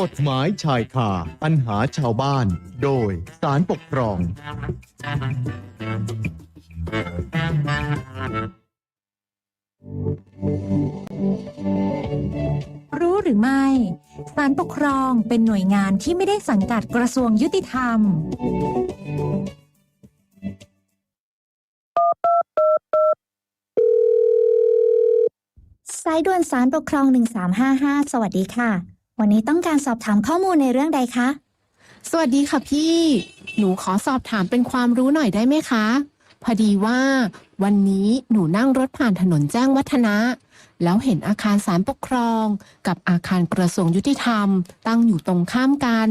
กฎหมายชายคาปัญหาชาวบ้าน โดยสารปกครอง รู้หรือไม่ศาลปกครองเป็นหน่วยงานที่ไม่ได้สังกัดกระทรวงยุติธรรม สายด่วนสารปกครอง 1355 สวัสดีค่ะ วันนี้ต้องการสอบถามข้อมูลในเรื่องใดคะ สวัสดีค่ะพี่ หนูขอสอบถามเป็นความรู้หน่อยได้ไหมคะ พอดีว่า วันนี้หนูนั่งรถผ่านถนนแจ้งวัฒนะ แล้วเห็นอาคารศาลปกครอง กับอาคารกระทรวงยุติธรรม ตั้งอยู่ตรงข้ามกัน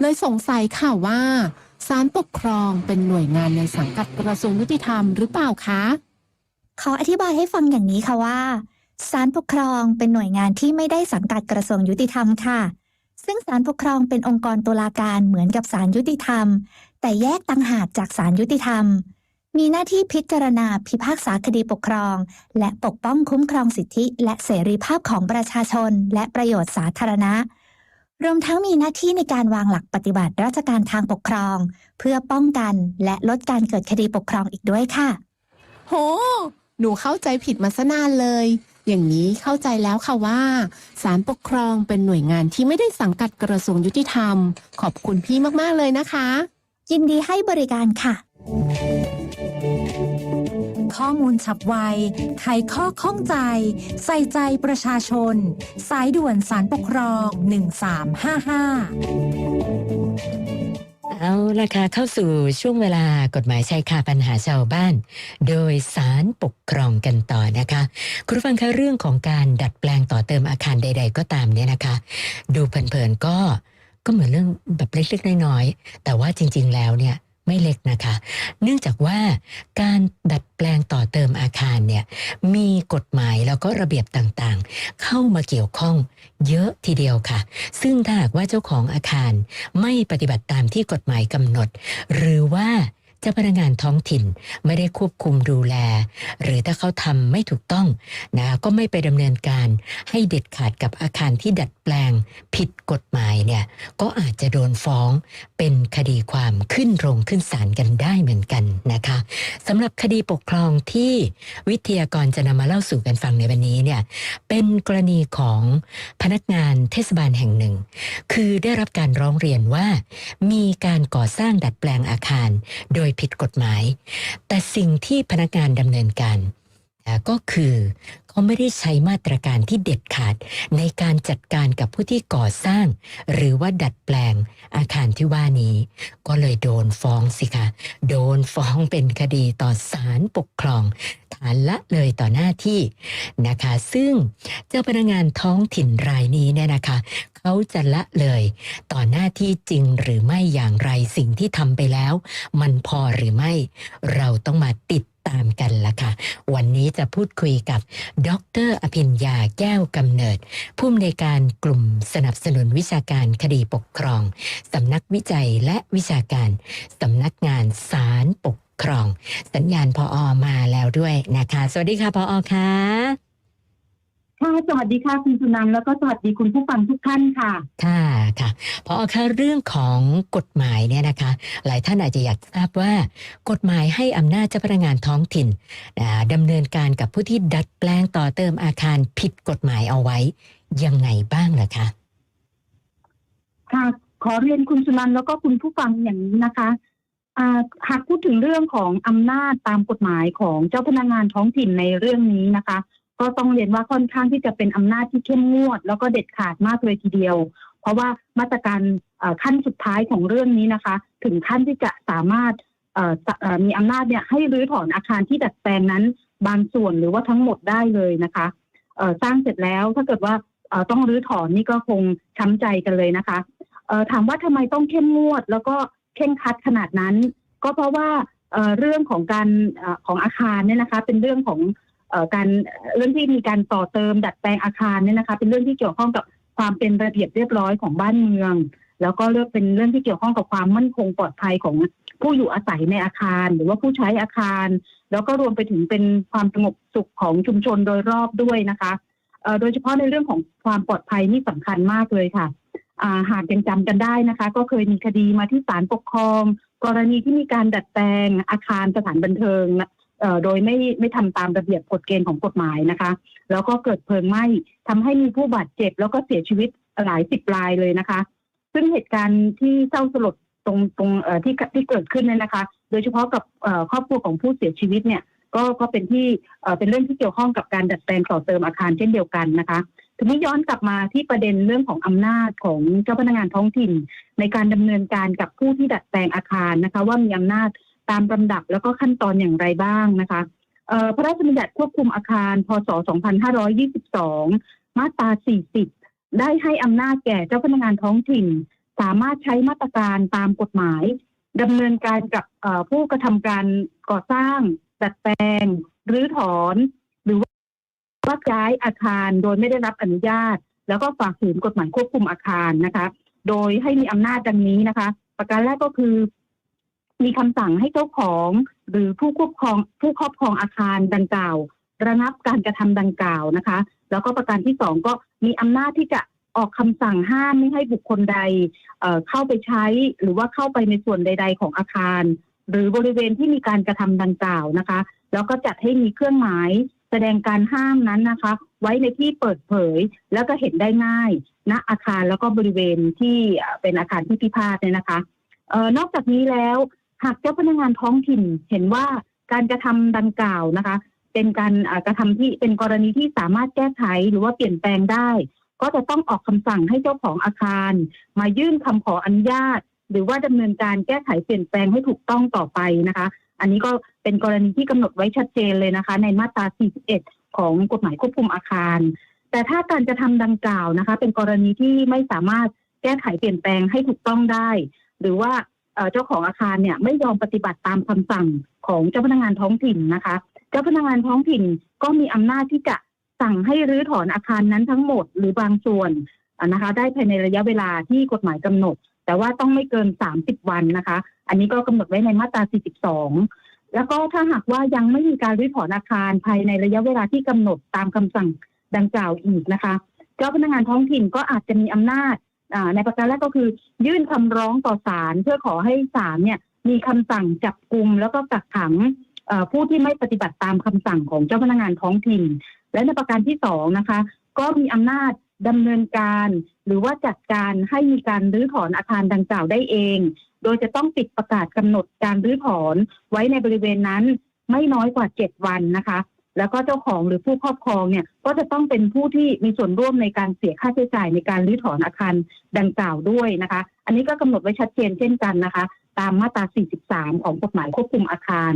เลยสงสัยค่ะว่าศาลปกครองเป็นหน่วยงานในสังกัดกระทรวงยุติธรรมหรือเปล่าคะ ขออธิบายให้ฟังอย่างนี้ค่ะว่า ศาลปกครองเป็นหน่วยงานที่ไม่ได้สังกัดกระทรวงยุติธรรมค่ะ ซึ่งศาลปกครองเป็นองค์กรตุลาการเหมือนกับศาลยุติธรรม แต่แยกต่างหากจากศาลยุติธรรม มีหน้าที่พิจารณาพิพากษาคดีปกครอง และปกป้องคุ้มครองสิทธิ และเสรีภาพของประชาชน และประโยชน์สาธารณะ รวมทั้งมีหน้าที่ในการวางหลักปฏิบัติราชการทางปกครอง เพื่อป้องกันและลดการเกิดคดีปกครองอีกด้วยค่ะ โห หนูเข้าใจผิดมาซะนานเลย อย่างนี้เข้าใจแล้วค่ะว่าศาลปกครองเป็นหน่วยงานที่ไม่ได้สังกัดกระทรวงยุติธรรม ขอบคุณพี่มากๆเลยนะคะ ยินดีให้บริการค่ะ ข้อมูลฉับไว ไขข้อข้องใจ ใส่ใจประชาชน สายด่วนสารปกครอง 1355 เอาละค่ะเข้าสู่ช่วงเวลากฎหมายชายคาปัญหาชาวบ้าน โดยสารปกครองกันต่อนะคะ คุณผู้ฟังคะเรื่องของการดัดแปลงต่อเติมอาคารใด ๆ ก็ตามเนี่ยนะคะ ดูเผินๆก็ก็เหมือนเรื่องแบบเล็กๆน้อยๆแต่ว่าจริง ๆ แล้วเนี่ย ไม่เล็กนะคะ เนื่องจากว่าการดัดแปลงต่อเติมอาคารเนี่ยมีกฎหมายแล้วก็ระเบียบต่างๆ เข้ามาเกี่ยวข้องเยอะทีเดียวค่ะ ซึ่งถ้าหากว่าเจ้าของอาคารไม่ปฏิบัติตามที่กฎหมายกำหนด หรือว่า เจ้าพนักงานท้องถิ่นไม่ได้ควบคุมดูแล หรือถ้าเขาทำไม่ถูกต้องนะก็ไม่ไปดำเนินการให้เด็ดขาดกับอาคารที่ดัดแปลงผิดกฎหมายเนี่ยก็อาจจะโดนฟ้องเป็นคดีความขึ้นโรงขึ้นศาลกันได้เหมือนกันนะคะสำหรับคดีปกครองที่วิทยากรจะนำมาเล่าสู่กันฟังในวันนี้เนี่ยเป็นกรณีของพนักงานเทศบาลแห่งหนึ่ง คือได้รับการร้องเรียนว่า มีการก่อสร้างดัดแปลงอาคาร โดยผิดกฎหมาย แต่สิ่งที่พนักงานดำเนินการก็คือเขาไม่ได้ใช้มาตรการที่เด็ดขาดในการจัดการกับผู้ที่ก่อสร้าง หรือว่าดัดแปลงอาคารที่ว่านี้ ก็เลยโดนฟ้องสิคะโดนฟ้องเป็นคดีต่อศาลปกครอง ฐานละเลยต่อหน้าที่นะคะ ซึ่งเจ้าพนักงานท้องถิ่นรายนี้เนี่ยนะคะ เขาจะละเลย ต่อหน้าที่จริงหรือไม่อย่างไรสิ่งที่ทำไปแล้ว มันพอหรือไม่ เราต้องมาติดตามกันละค่ะ วันนี้จะพูดคุยกับ ดร อภิญญาแก้วกำเนิด ผู้อำนวยการกลุ่มสนับสนุนวิชาการคดีปกครองสำนักวิจัยและวิชาการสำนักงานศาลปกครอง สัญญาณพออมาแล้วด้วยนะคะ สวัสดีค่ะพออค่ะ ค่ะสวัสดีค่ะคุณสุนันท์แล้วก็สวัสดีคุณผู้ฟังทุกท่านค่ะ ค่ะค่ะพอค่ะเรื่องของกฎหมายเนี่ยนะคะ หลายท่านอาจจะอยากทราบว่า กฎหมายให้อำนาจเจ้าพนักงานท้องถิ่นอ่าดำเนินการกับผู้ที่ดัดแปลงต่อเติมอาคารผิดกฎหมายเอาไว้ ยังไงบ้างล่ะคะค่ะขอเรียนคุณสุนันท์แล้วก็คุณผู้ฟังอย่างนี้นะคะอ่าหากพูดถึงเรื่องของอำนาจตามกฎหมายของเจ้าพนักงานท้องถิ่นในเรื่องนี้นะคะ ก็ต้องเรียนว่าค่อนข้างที่จะเป็นอำนาจที่เข้มงวด แล้วก็เด็ดขาดมากเลยทีเดียว เพราะว่ามาตรการขั้นสุดท้ายของเรื่องนี้นะคะ ถึงขั้นที่จะสามารถมีอำนาจเนี่ยให้รื้อถอนอาคารที่ดัดแปลงนั้น บางส่วนหรือว่าทั้งหมดได้เลยนะคะสร้างเสร็จแล้วถ้าเกิดว่าต้องรื้อถอนนี่ก็คงช้ำใจกันเลยนะคะถามว่าทำไมต้องเข้มงวด แล้วก็เข่งคัดขนาดนั้น ก็เพราะว่าเรื่องของการของอาคารเนี่ยนะคะ เป็นเรื่องของ การเรื่องที่มีการต่อเติมดัดแปลงอาคารเนี่ยนะคะ เป็นเรื่องที่เกี่ยวข้องกับความเป็นระเบียบเรียบร้อยของบ้านเมือง แล้วก็เรื่องเป็นเรื่องที่เกี่ยวข้องกับความมั่นคงปลอดภัยของผู้อยู่อาศัยในอาคาร หรือว่าผู้ใช้อาคาร แล้วก็รวมไปถึงเป็นความสงบสุขของชุมชนโดยรอบด้วยนะคะโดยเฉพาะในเรื่องของความปลอดภัยนี่สำคัญมากเลยค่ะาหากยังจำกันได้นะคะ ก็เคยมีคดีมาที่ศาลปกครอง กรณีที่มีการดัดแปลงอาคารสถานบันเทิงนะ โดยไม่ไม่ทำตามระเบียบกฎเกณฑ์ของกฎหมายนะคะ แล้วก็เกิดเพลิงไหม้ทำให้มีผู้บาดเจ็บ แล้วก็เสียชีวิตหลายสิบรายเลยนะคะ ซึ่งเหตุการณ์ที่เศร้าสลดตรงตรงเอ่อที่ที่เกิดขึ้นเนี่ยนะคะ โดยเฉพาะกับเอ่อครอบครัวของผู้เสียชีวิตเนี่ยก็ก็เป็นที่เอ่อเป็นเรื่องที่เกี่ยวข้องกับการดัดแปลงต่อเติมอาคารเช่นเดียวกันนะคะทีนี้ย้อนกลับมาที่ประเด็นเรื่องของอำนาจของเจ้าพนักงานท้องถิ่น ในการดำเนินการกับผู้ที่ดัดแปลงอาคารนะคะ ว่ามีอำนาจ ตามลำดับแล้วก็ขั้นตอนอย่างไรบ้างนะคะพระราชบัญญัติควบคุมอาคาร พศ 2522 มาตรา 40 ได้ให้อำนาจแก่เจ้าพนักงานท้องถิ่น สามารถใช้มาตรการตามกฎหมายดำเนินการกับผู้กระทำการก่อสร้าง ดัดแปลงหรือถอน หรือว่าย้ายอาคารโดยไม่ได้รับอนุญาต แล้วก็ฝ่าฝืนกฎหมายควบคุมอาคารนะคะ โดยให้มีอำนาจดังนี้นะคะ ประการแรกก็คือ มีคำสั่งให้เจ้าของ หรือผู้ควบครองผู้ครอบครองอาคารดังกล่าว ระงับการกระทำดังกล่าวนะคะ แล้วก็ประการที่สองก็มีอำนาจที่จะออกคำสั่งห้ามไม่ให้บุคคลใดเเข้าไปใช้ หรือว่าเข้าไปในส่วนใด ๆ ของอาคาร หรือบริเวณที่มีการกระทำดังกล่าวนะคะ แล้วก็จัดให้มีเครื่องหมายแสดงการห้ามนั้นนะคะ ไว้ในที่เปิดเผยแล้วก็เห็นได้ง่ายณอาคารแล้วก็บริเวณที่เป็นอาคารที่พิพาทเนี่ยนะคะออนอกจากนี้แล้ว หากเจ้าพนักงานท้องถิ่นเห็นว่าการกระทำดังกล่าวนะคะ เป็นการกระทำที่เป็นกรณีที่สามารถแก้ไขหรือว่าเปลี่ยนแปลงได้ ก็จะต้องออกคำสั่งให้เจ้าของอาคาร มายื่นคำขออนุญาต หรือว่าดำเนินการแก้ไขเปลี่ยนแปลงให้ถูกต้องต่อไปนะคะ อันนี้ก็เป็นกรณีที่กำหนดไว้ชัดเจนเลยนะคะ ในมาตรา 41 ของกฎหมายควบคุมอาคาร แต่ถ้าการกระทำดังกล่าวนะคะ เป็นกรณีที่ไม่สามารถแก้ไขเปลี่ยนแปลงให้ถูกต้องได้ หรือว่า เจ้าของอาคารเนี่ยไม่ยอมปฏิบัติตามคำสั่งของเจ้าพนักงานท้องถิ่นนะคะ เจ้าพนักงานท้องถิ่นก็มีอำนาจที่จะสั่งให้รื้อถอนอาคารนั้นทั้งหมดหรือบางส่วนนะคะ ได้ภายในระยะเวลาที่กฎหมายกำหนด แต่ว่าต้องไม่เกิน 30 วันนะคะ อันนี้ก็กำหนดไว้ในมาตรา 42 แล้วก็ถ้าหากว่ายังไม่มีการรื้อถอนอาคารภายในระยะเวลาที่กำหนดตามคำสั่งดังกล่าวอีกนะคะ เจ้าพนักงานท้องถิ่นก็อาจจะมีอำนาจ ในประการแรกก็คือ ยื่นคำร้องต่อศาลเพื่อขอให้ศาลเนี่ยมีคำสั่งจับกลุ่มแล้วก็กักขังผู้ที่ไม่ปฏิบัติตามคำสั่งของเจ้าพนักงานท้องถิ่น และในประการที่สองนะคะ ก็มีอำนาจดำเนินการ หรือว่าจัดการให้มีการรื้อถอนอาคารดังกล่าวได้เอง โดยจะต้องปิดประกาศกำหนดการรื้อถอนไว้ในบริเวณนั้นไม่น้อยกว่าเจ็ดวันนะคะ แล้วก็เจ้าของหรือผู้ครอบครองเนี่ยก็จะต้องเป็นผู้ที่มีส่วนร่วมในการเสียค่าใช้จ่ายในการรื้อถอนอาคารดังกล่าวด้วยนะคะ อันนี้ก็กำหนดไว้ชัดเจนเช่นกันนะคะ ตามมาตรา 43 ของกฎหมายควบคุมอาคาร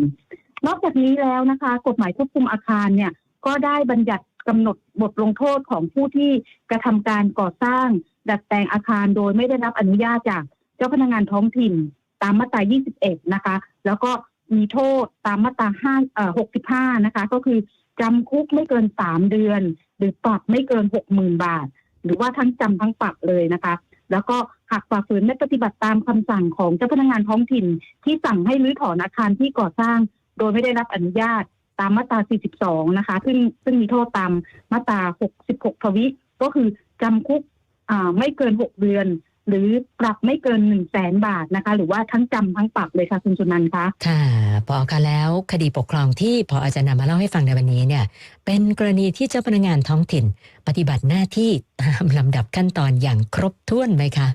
นอกจากนี้แล้วนะคะ กฎหมายควบคุมอาคารเนี่ยก็ได้บัญญัติกำหนดบทลงโทษของผู้ที่กระทำการก่อสร้าง ดัดแปลงอาคารโดยไม่ได้รับอนุญาตจากเจ้าพนักงานท้องถิ่น ตามมาตรา 21 นะคะ แล้วก็ มีโทษตามมาตรา5เอ่อ65นะคะ ก็คือจำคุกไม่เกิน3เดือน หรือปรับไม่เกิน60,000บาท หรือว่าทั้งจำทั้งปรับเลยนะคะ แล้วก็หากฝ่าฝืนไม่ปฏิบัติตามคำสั่งของเจ้าพนักงานท้องถิ่น ที่สั่งให้รื้อถอนอาคารที่ก่อสร้าง โดยไม่ได้รับอนุญาตตามมาตรา 42 นะคะ ซึ่งซึ่งมีโทษตามมาตรา 66 ทวิ ก็คือจำคุกอ่าไม่เกิน 6 เดือน หรือปรับไม่เกิน1 0 0 0 0แสนบาทนะคะ หรือว่าทั้งจำทั้งปรับเลยค่ะคุณสุนันท์คะค่ะพอคะแล้วคดีปกครองที่พอจะนำมาเล่าให้ฟังในวันนี้เนี่ยเป็นกรณีที่เจ้าพนักงานท้องถิ่น ปฏิบัติหน้าที่ตามลำดับขั้นตอนอย่างครบถ้วนไหมคะ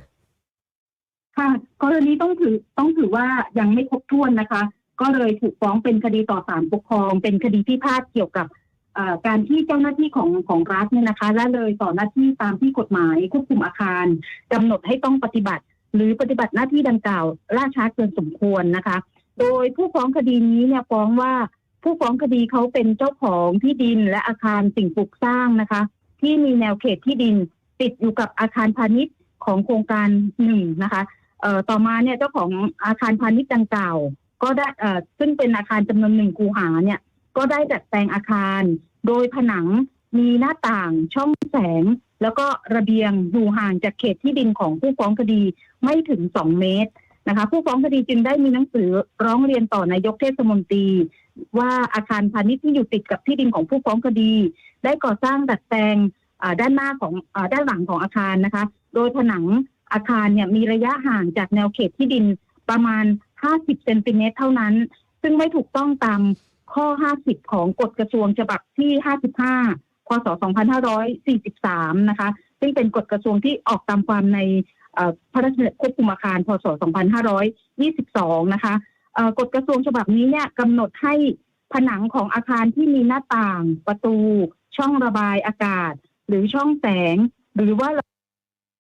ค่ะกรณีต้องถือต้องถือว่ายังไม่ครบถ้วนนะคะ ก็เลยถูกฟ้องเป็นคดีต่อศาลปกครอง เป็นคดีพิพาทเกี่ยวกับเอ่อ การที่เจ้าหน้าที่ของของรัฐเนี่ยนะคะละเลยต่อหน้าที่ตามที่กฎหมายควบคุมอาคารกำหนดให้ต้องปฏิบัติ หรือปฏิบัติหน้าที่ดังกล่าวล่าช้าเกินสมควรนะคะ โดยผู้ฟ้องคดีนี้เนี่ยฟ้องว่าผู้ฟ้องคดีเขาเป็นเจ้าของที่ดินและอาคารสิ่งปลูกสร้างนะคะ ที่มีแนวเขตที่ดินติดอยู่กับอาคารพาณิชย์ของโครงการหนึ่งนะคะเอ่อต่อมาเนี่ยเจ้าของอาคารพาณิชย์ดังกล่าว ก็ได้เอ่อซึ่งเป็นอาคารจำนวนหนึ่งคูหาเนี่ย ก็ได้ดัดแปลงอาคาร โดยผนังมีหน้าต่างช่องแสง แล้วก็ระเบียงอยู่ห่างจากเขตที่ดินของผู้ฟ้องคดีไม่ถึง 2 เมตรนะคะ ผู้ฟ้องคดีจึงได้มีหนังสือร้องเรียนต่อนายกเทศมนตรี ว่าอาคารพาณิชย์ที่อยู่ติดกับที่ดินของผู้ฟ้องคดี ได้ก่อสร้างดัดแปลงด้านหน้าของอด้านหลังของอาคารนะคะ โดยผนังอาคารเนี่ยมีระยะห่างจากแนวเขตที่ดินประมาณ 50 เซนติเมตรเท่านั้น ซึ่งไม่ถูกต้องตาม ข้อ 50 ของกฎกระทรวงฉบับที่ 55 พศ 2543 นะคะ ซึ่งเป็นกฎกระทรวงที่ออกตามความในพระราชบัญญัติควบคุมอาคาร พศ 2522 นะคะกฎกระทรวงฉบับนี้เนี่ยกำหนดให้ผนังของอาคารที่มีหน้าต่าง ประตู ช่องระบายอากาศ หรือช่องแสง หรือว่า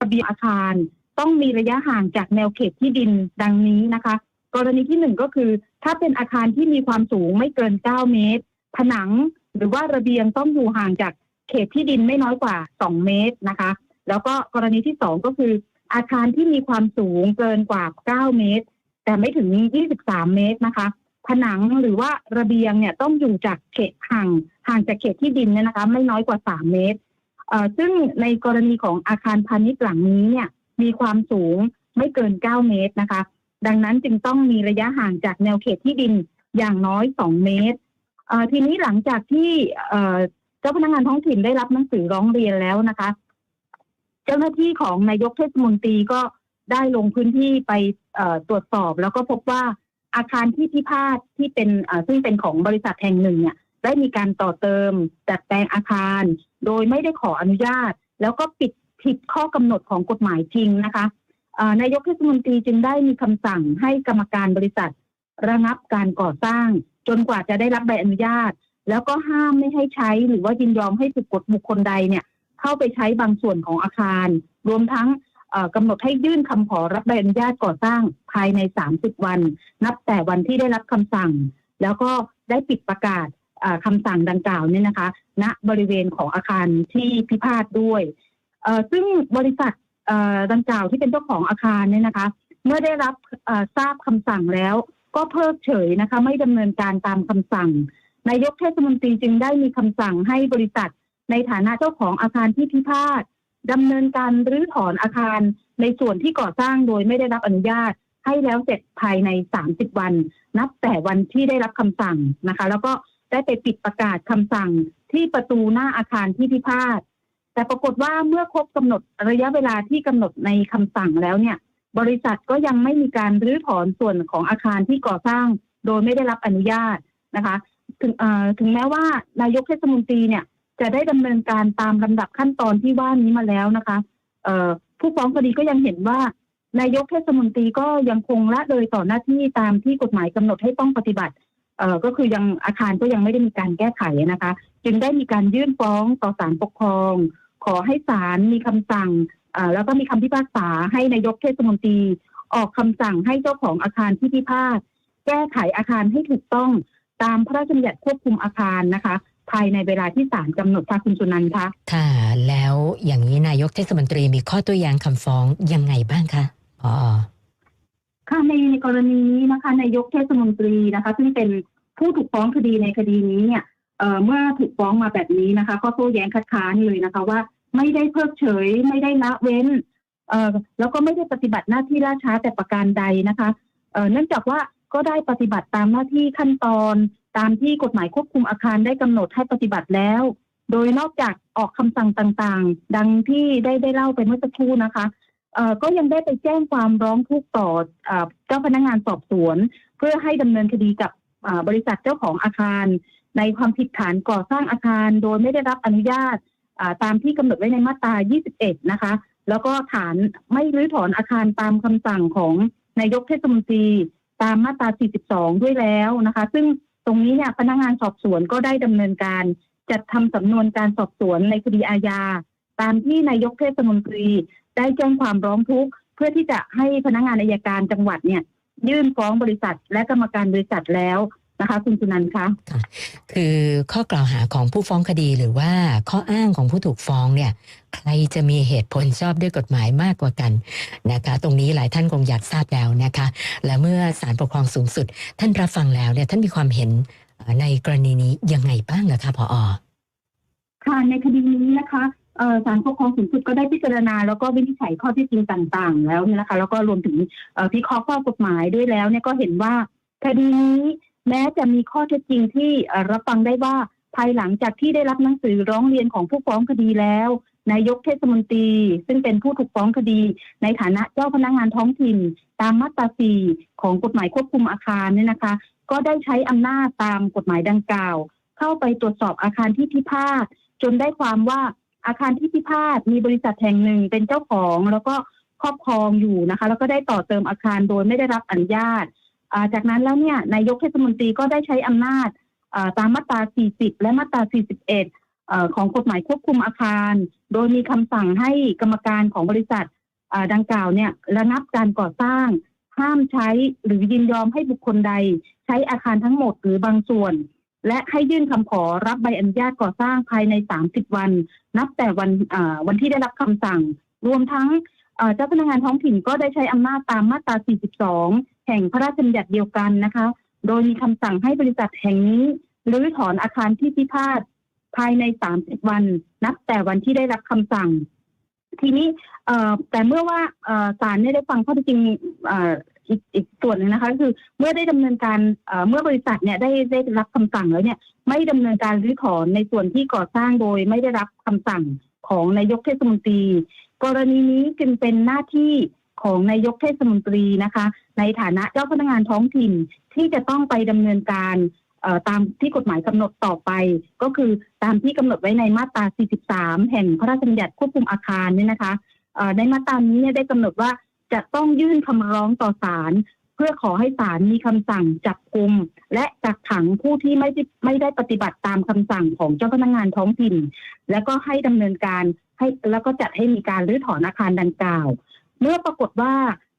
ระเบียงอาคาร ต้องมีระยะห่างจากแนวเขตที่ดินดังนี้นะคะ กรณีที่หนึ่งก็คือ ถ้าเป็นอาคารที่มีความสูงไม่เกิน 9 เมตร ผนังหรือว่าระเบียงต้องอยู่ห่างจากเขตที่ดินไม่น้อยกว่า 2 เมตรนะคะ แล้วก็กรณีที่สองก็คือ อาคารที่มีความสูงเกินกว่า 9 เมตร แต่ไม่ถึง 23 เมตรนะคะ ผนังหรือว่าระเบียงเนี่ยต้องอยู่จากเขตห่างห่างจากเขตที่ดินเนี่ยนะคะ ไม่น้อยกว่า 3 เมตรซึ่งในกรณีของอาคารพาณิชย์หลังนี้เนี่ยมีความสูงไม่เกิน 9 เมตรนะคะ ดังนั้นจึงต้องมีระยะห่างจากแนวเขตที่ดินอย่างน้อย2เมตรทีนี้หลังจากที่เจ้าพนักงานท้องถิ่นได้รับหนังสือร้องเรียนแล้วนะคะ เจ้าหน้าที่ของนายกเทศมนตรีก็ได้ลงพื้นที่ไปตรวจสอบ แล้วก็พบว่าอาคารที่พิพาทที่เป็นซึ่งเป็นของบริษัทแห่งหนึ่งเนี่ย ได้มีการต่อเติมดัดแปลงอาคาร โดยไม่ได้ขออนุญาต แล้วก็ปิดผิดข้อกำหนดของกฎหมายจริงนะคะ นายกเทศมนตรีจึงได้มีคำสั่งให้กรรมการบริษัท ระงับการก่อสร้าง จนกว่าจะได้รับใบอนุญาต แล้วก็ห้ามไม่ให้ใช้หรือว่ายินยอมให้บุคคลบุคคลใดเนี่ย เข้าไปใช้บางส่วนของอาคาร รวมทั้งเอ่อกำหนดให้ยื่นคำขอรับใบอนุญาตก่อสร้างภายใน 30 วัน นับแต่วันที่ได้รับคำสั่ง แล้วก็ได้ปิดประกาศเอ่อคำสั่งดังกล่าวเนี่ยนะคะ ณบริเวณของอาคารที่พิพาทด้วยซึ่งบริษัท ดังกล่าวที่เป็นเจ้าของอาคารเนี่ยนะคะ เมื่อได้รับทราบคำสั่งแล้ว ก็เพิกเฉยนะคะ ไม่ดำเนินการตามคำสั่ง นายกเทศมนตรีจึงได้มีคำสั่งให้บริษัท ในฐานะเจ้าของอาคารที่พิพาทดำเนินการรื้อถอนอาคารในส่วนที่ก่อสร้างโดยไม่ได้รับอนุญาต ให้แล้วเสร็จภายใน 30 วัน นับแต่วันที่ได้รับคำสั่งนะคะ แล้วก็ได้ไปปิดประกาศคำสั่งที่ประตูหน้าอาคารที่พิพาท แต่ปรากฏว่าเมื่อครบกำหนดระยะเวลาที่กำหนดในคำสั่งแล้วเนี่ย บริษัทก็ยังไม่มีการรื้อถอนส่วนของอาคารที่ก่อสร้าง โดยไม่ได้รับอนุญาตนะคะ ถึงถึงแม้ว่านายกเทศมนตรีเนี่ย จะได้ดำเนินการตามลำดับขั้นตอนที่ว่านี้มาแล้วนะคะเผู้ฟ้องคดีก็ยังเห็นว่านายกเทศมนตรีก็ยังคงละเลยต่อหน้าที่ตามที่กฎหมายกำหนดให้ต้องปฏิบัติเอ่อก็คือยังอาคารก็ยังไม่ได้มีการแก้ไขนะคะ จึงได้มีการยื่นฟ้องต่อศาลปกครอง อให้ศาลมีคำสั่งเอ่อแล้วก็มีคำพิพากษาให้นายกเทศมนตรี ออกคำสั่งให้เจ้าของอาคารที่พิพาทแก้ไขอาคารให้ถูกต้องตามพระราชบัญญัติควบคุมอาคารนะคะ ภายในเวลาที่ศาลกำหนดค่ะคุณสุนันท์คะค่ะ แล้วอย่างนี้นายกเทศมนตรีมีข้อตัวอย่างคำฟ้องยังไงบ้างคะพอค่ะในในกรณีนี้นะคะนายกเทศมนตรีนะคะ ซึ่งเป็นผู้ถูกฟ้องคดีในคดีนี้เนี่ยเอ่อเมื่อถูกฟ้องมาแบบนี้นะคะ ก็โต้แย้งคัดค้านเลยนะคะว่า ไม่ได้เพิกเฉย ไม่ได้ละเว้นเอ่อแล้วก็ไม่ได้ปฏิบัติหน้าที่ล่าช้าแต่ประการใดนะคะเอ่อเนื่องจากว่าก็ได้ปฏิบัติตามหน้าที่ขั้นตอนตามที่กฎหมายควบคุมอาคารได้กำหนดให้ปฏิบัติแล้ว โดยนอกจากออกคำสั่งต่างๆ ดังที่ได้ได้เล่าไปเมื่อสักครู่นะคะเอ่อก็ยังได้ไปแจ้งความร้องทุกข์ต่อเอ่อเจ้าพนักงานสอบสวน เพื่อให้ดำเนินคดีกับบริษัทเจ้าของอาคาร ในความผิดฐานก่อสร้างอาคาร โดยไม่ได้รับอนุญาต ตามที่กำหนดไว้ในมาตรา 21 นะคะ แล้วก็ฐานไม่รื้อถอนอาคารตามคำสั่งของนายกเทศมนตรีตามมาตรา 42 ด้วยแล้วนะคะ ซึ่งตรงนี้เนี่ยพนักงานสอบสวนก็ได้ดำเนินการจัดทำสำนวนการสอบสวนในคดีอาญา ตามที่นายกเทศมนตรีได้แจ้งความร้องทุกข์เพื่อที่จะให้พนักงานอายการจังหวัดเนี่ยยื่นฟ้องบริษัทและกรรมการบริษัทแล้ว นะคะ คุณสุนันท์คะคือข้อกล่าวหาของผู้ฟ้องคดีหรือว่าข้ออ้างของผู้ถูกฟ้องเนี่ย ใครจะมีเหตุผลชอบด้วยกฎหมายมากกว่ากันนะคะ ตรงนี้หลายท่านคงอยากทราบแล้วนะคะ และเมื่อศาลปกครองสูงสุด ท่านรับฟังแล้วเนี่ยท่านมีความเห็นเอ่อในกรณีนี้ยังไงบ้างล่ะคะพออค่ะในคดีนี้นะคะเอ่อศาลปกครองสูงสุดก็ได้พิจารณา แล้วก็วินิจฉัยข้อเที่จริงต่าง ๆ แล้วเนี่ยนะคะ แล้วก็รวมถึงเอ่อพิเคราะห์ข้อกฎหมายด้วยแล้วเนี่ยก็เห็นว่าคดีนี้ แม้จะมีข้อเท็จจริงที่รับฟังได้ว่าภายหลังจากที่ได้รับหนังสือร้องเรียนของผู้ฟ้องคดีแล้ว นายกเทศมนตรี ซึ่งเป็นผู้ถูกฟ้องคดี ในฐานะเจ้าพนักงานท้องถิ่น ตามมาตรา4ของกฎหมายควบคุมอาคารเนี่ยนะคะ ก็ได้ใช้อำนาจตามกฎหมายดังกล่าว เข้าไปตรวจสอบอาคารที่พิพาทจนได้ความว่าอาคารที่พิพาทมีบริษัทแห่งหนึ่งเป็นเจ้าของ แล้วก็ครอบครองอยู่นะคะ แล้วก็ได้ต่อเติมอาคารโดยไม่ได้รับอนุญาต จากนั้นแล้วเนี่ยนายกเทศมนตรีก็ได้ใช้อำนาจตามมาตรา 40 และมาตรา 41อของกฎหมายควบคุมอาคาร โดยมีคำสั่งให้กรรมการของบริษัทดังกล่าวเนี่ยระงับการก่อสร้าง ห้ามใช้หรือยินยอมให้บุคคลใด ใช้อาคารทั้งหมดหรือบางส่วน และให้ยื่นคำขอรับใบอนุญาตก่อสร้างภายใน 30 วัน นับแต่วันวันที่ได้รับคำสั่ง รวมทั้งเจ้าพนักงานท้องถิ่นก็ได้ใช้อำนาจตามมาตรา 42 แห่งพระราชบัญญัติเดียวกันนะคะ โดยมีคำสั่งให้บริษัทแห่งนี้รื้อถอนอาคารที่พิพาทภายใน 30 วัน นับแต่วันที่ได้รับคำสั่ง ทีนี้แต่เมื่อว่าศาลได้ฟังข้อเท็จจริงอ,อ,อีกอีกส่วนหนึงนะคะก็คือเมื่อได้ดำเนินการเมื่อบริษัทเนี่ยได้ได้รับคำสั่งแล้วเนี่ย ไม่ดำเนินการรื้อถอนในส่วนที่ก่อสร้างโดยไม่ได้รับคำสั่งของนายกเทศมนตรี กรณีนี้จึงเป็นหน้าที่ ของนายกเทศมนตรีนะคะ ในฐานะเจ้าพนักงานท้องถิ่นที่จะต้องไปดำเนินการตามที่กฎหมายกำหนดต่อไป ก็คือตามที่กำหนดไว้ในมาตรา 43 แห่งพระราชบัญญัติควบคุมอาคารเนี่ยนะคะในมาตรานี้ได้กำหนดว่าจะต้องยื่นคำร้องต่อศาลเพื่อขอให้ศาลมีคำสั่งจับกุมและกักขังผู้ที่ไม่ได้ไม่ได้ปฏิบัติตามคำสั่งของเจ้าพนักงานท้องถิ่น แล้วก็ให้ดำเนินการให้แล้วก็จัดให้มีการรื้อถอนอาคารดังกล่าว เมื่อปรากฏว่า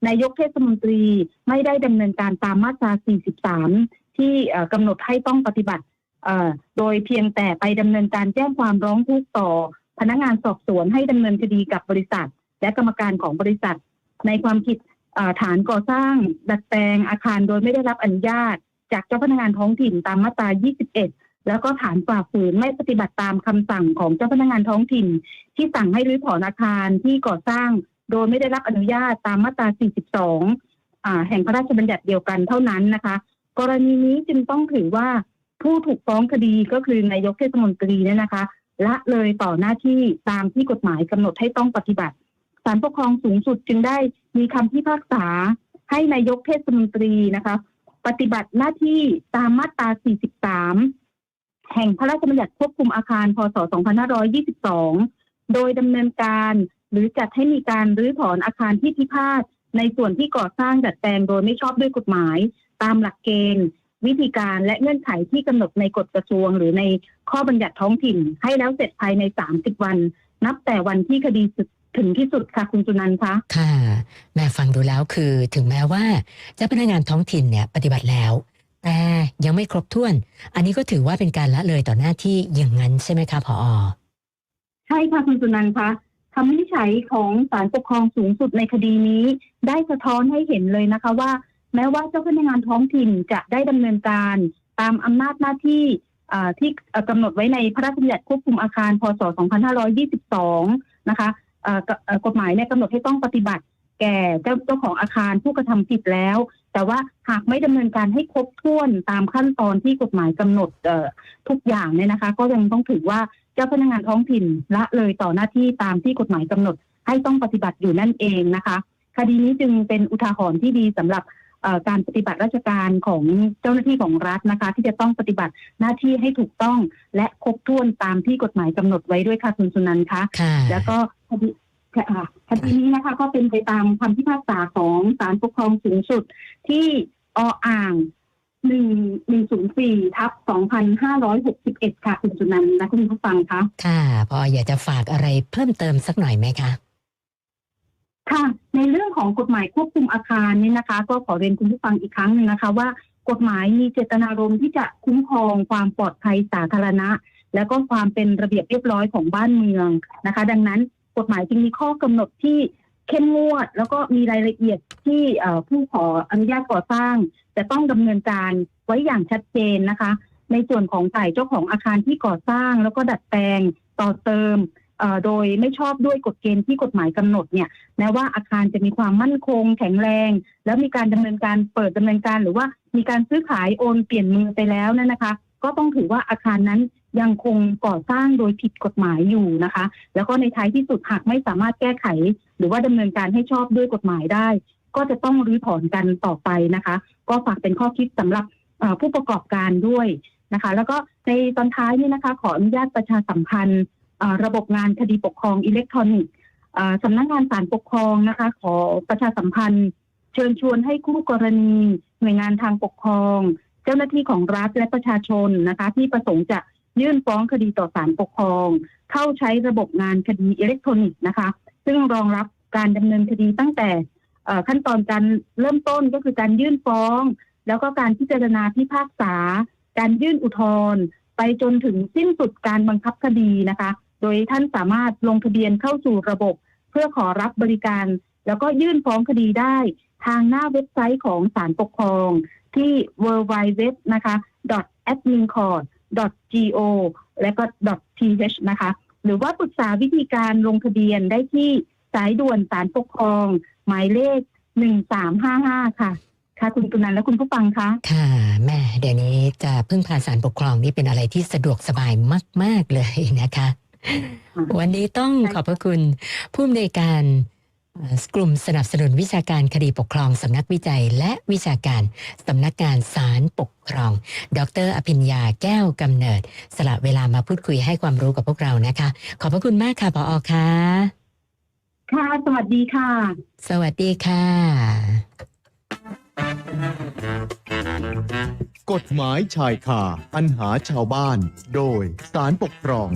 นายกเทศมนตรีไม่ได้ดำเนินการตามมาตรา 43 ที่เอ่อกำหนดให้ต้องปฏิบัติโดยเพียงแต่ไปดำเนินการแจ้งความร้องทุกข์ต่อ พนักงานสอบสวนให้ดำเนินคดีกับบริษัท และกรรมการของบริษัท ในความผิดฐานก่อสร้าง ดัดแปลงอาคารโดยไม่ได้รับอนุญาต จากเจ้าพนักงานท้องถิ่นตามมาตรา 21 แล้วก็ฐานฝ่าฝืนไม่ปฏิบัติตามคำสั่งของเจ้าพนักงานท้องถิ่น ที่สั่งให้รื้อถอนอาคารที่ก่อสร้าง โดยไม่ได้รับอนุญาตตามมาตรา 42 แห่งพระราชบัญญัติเดียวกันเท่านั้นนะคะ กรณีนี้จึงต้องถือว่าผู้ถูกฟ้องคดีก็คือนายกเทศมนตรีเนี่ยนะคะละเลยต่อหน้าที่ตามที่กฎหมายกำหนดให้ต้องปฏิบัติศาลปกครองสูงสุดจึงได้มีคำพิพากษาให้นายกเทศมนตรีนะคะปฏิบัติหน้าที่ตามมาตรา 43 แห่งพระราชบัญญัติควบคุมอาคาร พศ 2522 โดยดำเนินการ หรือจัดให้มีการรื้อถอนอาคารที่พิพาทในส่วนที่ก่อสร้างดัดแปลงโดยไม่ชอบด้วยกฎหมาย ตามหลักเกณฑ์ วิธีการและเงื่อนไขที่กำหนดในกฎกระทรวง หรือในข้อบัญญัติท้องถิ่น ให้แล้วเสร็จภายใน 30 วัน นับแต่วันที่คดีสุดถึงที่สุดค่ะคุณจุนันท์คะค่ะ แม่ฟังดูแล้วคือถึงแม้ว่าเจ้าพนักงานท้องถิ่นเนี่ยปฏิบัติแล้ว แต่ยังไม่ครบถ้วน อันนี้ก็ถือว่าเป็นการละเลยต่อหน้าที่อย่างนั้นใช่ไหมคะพออใช่ค่ะคุณจุนันท์คะ คำวินิจฉัยของศาลปกครองสูงสุดในคดีนี้ ได้สะท้อนให้เห็นเลยนะคะว่า แม้ว่าเจ้าพนักงานท้องถิ่นจะได้ดำเนินการตามอำนาจหน้าที่ที่เอ่อกำหนดไว้ในพระราชบัญญัติควบคุมอาคาร พศ 2522 นะคะกฎหมายเนี่ยกำหนดให้ต้องปฏิบัติแก่เจ้าเจ้าของอาคารผู้กระทำผิดแล้ว แต่ว่าหากไม่ดำเนินการให้ครบถ้วนตามขั้นตอนที่กฎหมายกำหนดทุกอย่างเนี่ยนะคะ ก็ยังต้องถือว่า เจ้าพนักงานท้องถิ่นละเลยต่อหน้าที่ตามที่กฎหมายกำหนด ให้ต้องปฏิบัติอยู่นั่นเองนะคะ คดีนี้จึงเป็นอุทาหรณ์ที่ดีสำหรับเอ่อการปฏิบัติราชการของเจ้าหน้าที่ของรัฐนะคะ ที่จะต้องปฏิบัติหน้าที่ให้ถูกต้อง และครบถ้วนตามที่กฎหมายกำหนดไว้ด้วยค่ะคุณสุนันท์คะค่ะแล้วก็คดีค่ะคดีนี้นะคะก็เป็นไปตามคำพิพากษาของศาลปกครองสูงสุดที่ออ่าง หนึ่งหนึ่งศูนย์สี่ทับสองพันห้าร้อยหกสิบเอ็ดค่ะคุณสุนันท์และคุณผู้ฟังคะค่ะ พออยากจะฝากอะไรเพิ่มเติมสักหน่อยไหมคะค่ะ ในเรื่องของกฎหมายควบคุมอาคารนี่นะคะ ก็ขอเรียนคุณผู้ฟังอีกครั้งหนึ่งนะคะ ว่ากฎหมายมีเจตนารมณ์ที่จะคุ้มครองความปลอดภัยสาธารณะ แล้วก็ความเป็นระเบียบเรียบร้อยของบ้านเมืองนะคะ ดังนั้นกฎหมายจึงมีข้อกำหนดที่เข้มงวด แล้วก็มีรายละเอียดที่เอ่อผู้ขออนุญาตก่อสร้าง จะต้องดำเนินการไว้อย่างชัดเจนนะคะ ในส่วนของฝ่ายเจ้าของอาคารที่ก่อสร้าง แล้วก็ดัดแปลงต่อเติมโดยไม่ชอบด้วยกฎเกณฑ์ที่กฎหมายกำหนดเนี่ยแม้ว่าอาคารจะมีความมั่นคง แข็งแรง แล้วมีการดำเนินการเปิดดำเนินการ หรือว่ามีการซื้อขายโอนเปลี่ยนมือไปแล้วนั่นนะคะ ก็ต้องถือว่าอาคารนั้นยังคงก่อสร้างโดยผิดกฎหมายอยู่นะคะ แล้วก็ในท้ายที่สุดหากไม่สามารถแก้ไข หรือว่าดำเนินการให้ชอบด้วยกฎหมายได้ ก็จะต้องรื้อถอนกันต่อไปนะคะ ก็ฝากเป็นข้อคิดสำหรับผู้ประกอบการด้วยนะคะ แล้วก็ในตอนท้ายนี่นะคะ ขออนุญาตประชาสัมพันธ์ระบบงานคดีปกครองอิเล็กทรอนิกส์สำนักงานศาลปกครองนะคะ ขอประชาสัมพันธ์เชิญชวนให้คู่กรณี หน่วยงานทางปกครอง เจ้าหน้าที่ของรัฐและประชาชนนะคะ ที่ประสงค์จะยื่นฟ้องคดีต่อศาลปกครอง เข้าใช้ระบบงานคดีอิเล็กทรอนิกส์นะคะ ซึ่งรองรับการดำเนินคดีตั้งแต่ ขั้นตอนการเริ่มต้นก็คือการยื่นฟ้อง แล้วก็การพิจารณาพิพากษา การยื่นอุทธรณ์ไปจนถึงสิ้นสุดการบังคับคดีนะคะ โดยท่านสามารถลงทะเบียนเข้าสู่ระบบ เพื่อขอรับบริการ แล้วก็ยื่นฟ้องคดีได้ ทางหน้าเว็บไซต์ของศาลปกครอง ที่ w w w นะคะ admincourt go และก็ th นะคะ หรือว่าปรึกษาวิธีการลงทะเบียนได้ที่สายด่วนศาลปกครอง หมายเลข1355ค่ะ ค่ะ คุณตุนันและคุณผู้ฟังคะค่ะ แม่เดี๋ยวนี้จะพึ่งพาสารปกครองนี่เป็นอะไรที่สะดวกสบายมาก ๆ เลยนะคะ วันนี้ต้องใช่ค่ะขอบพระคุณผู้อำนวยการเอ่อกลุ่มสนับสนุนวิชาการคดีปกครอง สำนักวิจัยและวิชาการสำนักงานศาลปกครอง ดร อภิญญาแก้วกำเนิด สละเวลามาพูดคุยให้ความรู้กับพวกเรานะคะ ขอบพระคุณมากค่ะปอค่ะ ค่ะ สวัสดีค่ะ สวัสดีค่ะ กฎหมายชายคาปัญหาชาวบ้าน โดยสารปกครอง